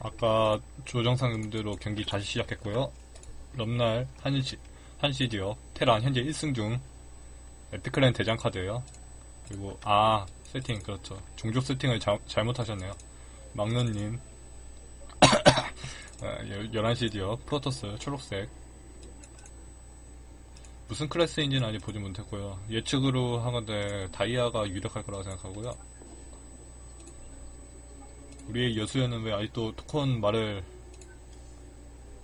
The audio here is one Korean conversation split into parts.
아까 조정상대로 경기 다시 시작했고요. 럼날 한시, 한시지요. 테란 현재 1승 중. 에피클랜 대장 카드예요. 그리고 아 세팅 그렇죠. 종족 세팅을 자- 잘못하셨네요. 막눈님. 11시지요. 프로토스 초록색. 무슨 클래스인지는 아직 보지 못했고요. 예측으로 하건데 다이아가 유력할 거라고 생각하고요. 우리의 여수연은 왜 아직도 토콘 말을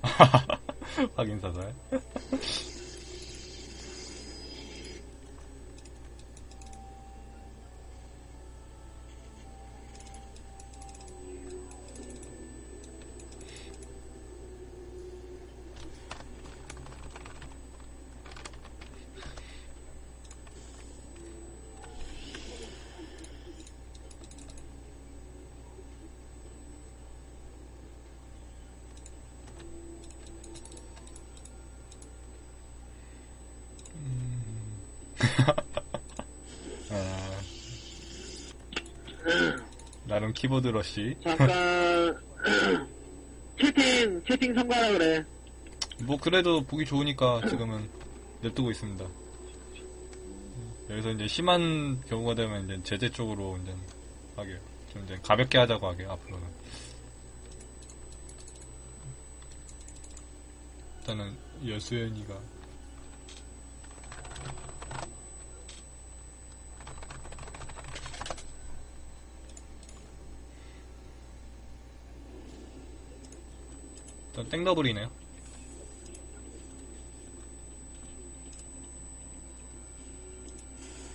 확인 사살. 아, 나름 키보드 러쉬. 잠깐 채팅 채팅 참가하라 그래. 뭐 그래도 보기 좋으니까 지금은 냅두고 있습니다. 여기서 이제 심한 경우가 되면 이제 제재 쪽으로 이제 하게요. 좀 이제 가볍게 하자고 하게요 앞으로는. 일단은 여수연이가 일단 땡더블이네요.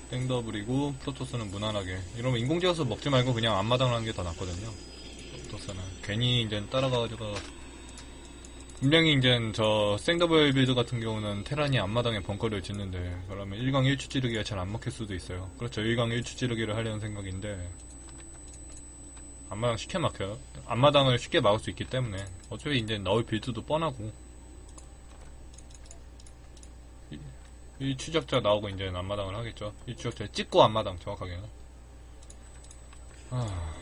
땡더블이고 프로토스는 무난하게. 이러면 인공지어서 먹지 말고 그냥 앞마당 하는 게 더 낫거든요. 프로토스는. 괜히 이제 따라가가지고 분명히 이제 저 생더블 빌드 같은 경우는 테란이 앞마당에 벙커를 짓는데 그러면 1강 1추 찌르기가 잘 안 먹힐 수도 있어요. 그렇죠. 1강 1추 찌르기를 하려는 생각인데 앞마당 쉽게 막혀요 앞마당을 쉽게 막을 수 있기 때문에 어차피 이제 넣을 빌드도 뻔하고 이 추적자 나오고 이제 앞마당을 하겠죠. 이 추적자 찍고 앞마당 정확하게는. 아.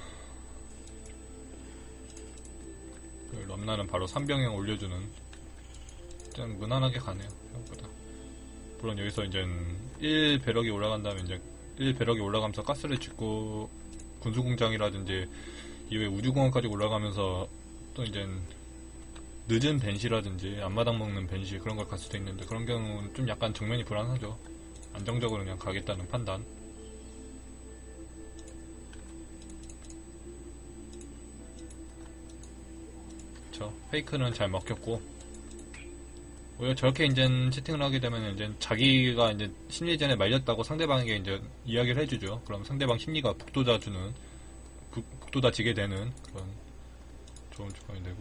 그 럼나는 바로 3병형 올려주는 일단 무난하게 가네요. 생각보다. 물론 여기서 이제 1 배럭이 올라간 다음에 이제 1 배럭이 올라가면서 가스를 짓고 군수공장이라든지 이후에 우주공항까지 올라가면서 또 이제 늦은 벤시라든지 앞마당 먹는 벤시 그런 걸 갈 수도 있는데 그런 경우는 좀 약간 정면이 불안하죠. 안정적으로 그냥 가겠다는 판단. 그쵸. 페이크는 잘 먹혔고 오히려 저렇게 이제 채팅을 하게 되면 이제 자기가 이제 심리전에 말렸다고 상대방에게 이제 이야기를 해주죠. 그럼 상대방 심리가 북돋아 주는 북- 북돋아 지게 되는 그런 좋은 조건이 되고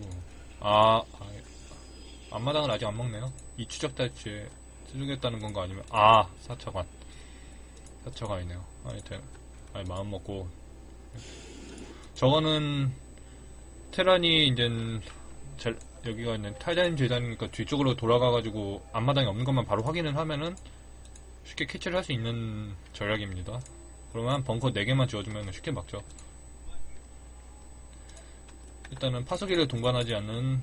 아, 아, 앞마당을 아직 안 먹네요. 이 추적 달치에 쓰겠다는 건가 아니면 아 사차관 사차관이네요. 대, 아니 마음 먹고 저거는 테란이 이제 잘 여기가 있는 탈자님 재단이니까 뒤쪽으로 돌아가가지고 앞마당에 없는 것만 바로 확인을 하면은 쉽게 캐치를 할 수 있는 전략입니다. 그러면 벙커 4개만 지어주면 쉽게 막죠. 일단은 파수기를 동반하지 않는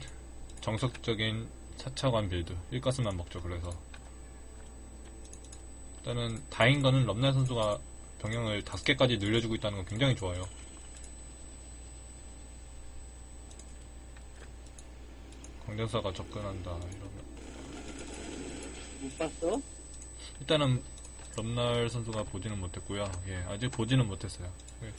정석적인 사차관 빌드 1가스만 먹죠 그래서 일단은 다행인 거는 럼날 선수가 병영을 5개까지 늘려주고 있다는 건 굉장히 좋아요 광전사가 접근한다 이러면. 못 봤어? 일단은 럼날 선수가 보지는 못했고요. 예 아직 보지는 못했어요. 예.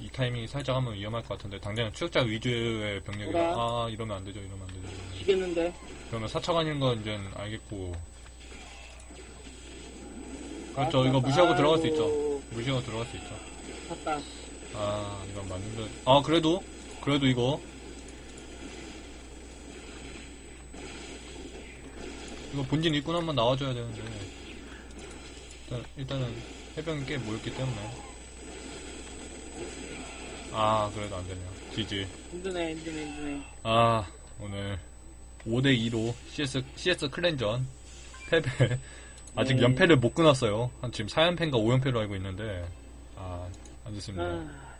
이 타이밍이 살짝 하면 위험할 것 같은데 당장 추적자 위주의 병력이라? 아 이러면 안 되죠 이러면 안 되죠 지겠는데. 그러면 사차관인 건 이제 알겠고. 그렇죠 이거 무시하고 들어갈 수 있죠. 무시하고 들어갈 수 있죠. 샀다. 아 이건 맞는데 아 그래도 그래도 이거 이거 본진 일꾼 한번 나와줘야 되는데. 일단, 일단은 해병이 꽤 모였기 때문에. 아 그래도 안 되네요. 지지 힘드네, 힘드네, 힘드네. 아 오늘 5대2로 CS, CS 클랜전 패배. 아직 네. 연패를 못 끊었어요. 한 지금 4연패인가 5연패로 알고 있는데. 아 안 좋습니다. 아,